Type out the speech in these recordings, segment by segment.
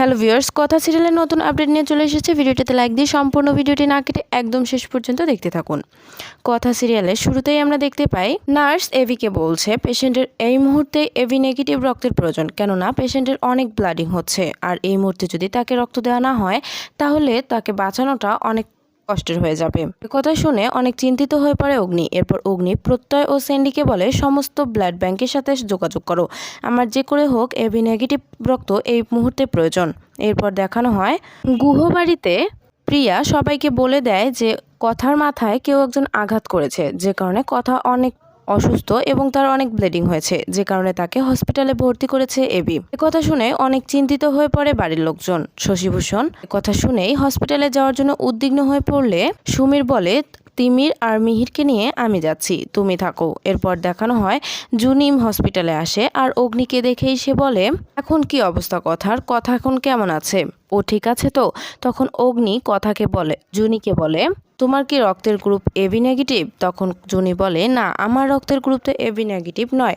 Hello viewers, কথা সিরিয়ালের নতুন আপডেট নিয়ে চলে এসেছে। ভিডিওটিতে লাইক দিয়ে সম্পূর্ণ ভিডিওটি না কেটে একদম শেষ পর্যন্ত দেখতে থাকুন। কথা সিরিয়ালের শুরুতেই আমরা দেখতে পাই, নার্স এভিকে বলছে, পেশেন্টের এই মুহূর্তে এভি নেগেটিভ রক্তের প্রয়োজন, কেননা পেশেন্টের অনেক ব্লাডিং হচ্ছে। আর এই মুহূর্তে যদি তাকে রক্ত দেওয়া না হয়, তাহলে তাকে বাঁচানোটা অনেক কষ্টের হয়ে যাবে। কথা শুনে অনেক চিন্তিত হয়ে পড়ে অগ্নি। এরপর অগ্নি প্রত্যয় ও স্যান্ডিকে বলে, সমস্ত ব্লাড ব্যাংকের সাথে যোগাযোগ করো। আমার যে করে হোক, এবি নেগেটিভ রক্ত এই মুহূর্তে প্রয়োজন। এরপর দেখানো হয়, গুহবাড়িতে প্রিয়া সবাইকে বলে দেয় যে, কথার মাথায় কেউ একজন আঘাত করেছে। যে কারণে কথা অনেক অসুস্থ এবং তার অনেক ব্লিডিং হয়েছে, যে কারণে তাকে হসপিটালে ভর্তি করেছে এবি কথা শুনে অনেক চিন্তিত হয়ে পড়ে বাড়ির লোকজন। শশীভূষণ কথা শুনেই হসপিটালে যাওয়ার জন্য উদ্বিগ্ন হয়ে পড়লে সুমির বলে তিমির আর মিহিরকে নিয়ে আমি যাচ্ছি। তুমি থাকো। এরপর দেখানো হয় জুনিম হসপিটালে আসে আর অগ্নিকে দেখেই সে বলে, এখন কি অবস্থা কথার? কথা এখন কেমন আছে? ও ঠিক আছে তো? তখন অগ্নি কথাকে বলে, জুনিকে বলে, তোমার কি রক্তের গ্রুপ এবি নেগেটিভ তখন জুনি বলে, না, আমার রক্তের গ্রুপ তো এবি নেগেটিভ নয়।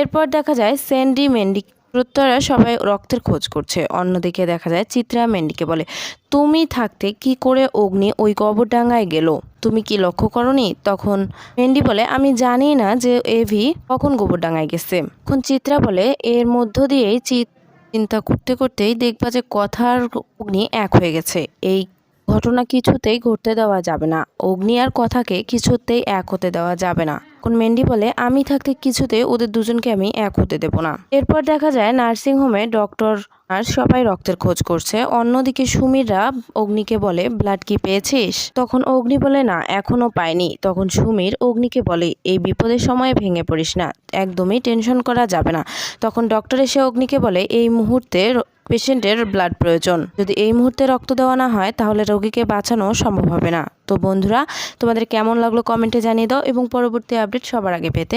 এরপর দেখা যায় স্যান্ডি মেন্ডি প্রত্যয়রা সবাই রক্তের খোঁজ করছে। অন্যদিকে দেখা যায়, চিত্রা মেন্ডিকে বলে, তুমি থাকতে কি করে অগ্নি ওই কবরডাঙ্গায় গেল? তুমি কি লক্ষ্য করনি? তখন মেন্ডি বলে, আমি জানি না যে এভি কখন গোবরডাঙ্গায় গেছে। এখন চিত্রা বলে, এর মধ্য দিয়েই চিত চিন্তা করতে করতেই দেখবা যে কথার অগ্নি এক হয়ে গেছে। এই ঘটনা কিছুতেই ঘটতে দেওয়া যাবে না। অগ্নি আর কথাকে কিছুতেই এক হতে দেওয়া যাবে না। এখন মেন্ডি বলে, আমি থাকতে কিছুতে ওদের দুজনকে আমি এক হতে দেব না। এরপর দেখা যায়, নার্সিং হোমে ডক্টর আর সবাই রক্তের খোঁজ করছে। অন্যদিকে সুমিররা অগ্নিকে বলে, ব্লাড কি পেয়েছিস? তখন অগ্নি বলে, না, এখনও পায়নি তখন সুমির অগ্নিকে বলে, এই বিপদের সময় ভেঙে পড়িস না, একদমই টেনশন করা যাবে না। তখন ডক্টর এসে অগ্নিকে বলে, এই মুহূর্তে পেশেন্টের ব্লাড প্রয়োজন। যদি এই মুহূর্তে রক্ত দেওয়া না হয়, তাহলে রোগীকে বাঁচানো সম্ভব হবে না। তো বন্ধুরা, তোমাদের কেমন লাগল কমেন্টে জানিয়ে দাও এবং পরবর্তী আপডেট সবার আগে পেতে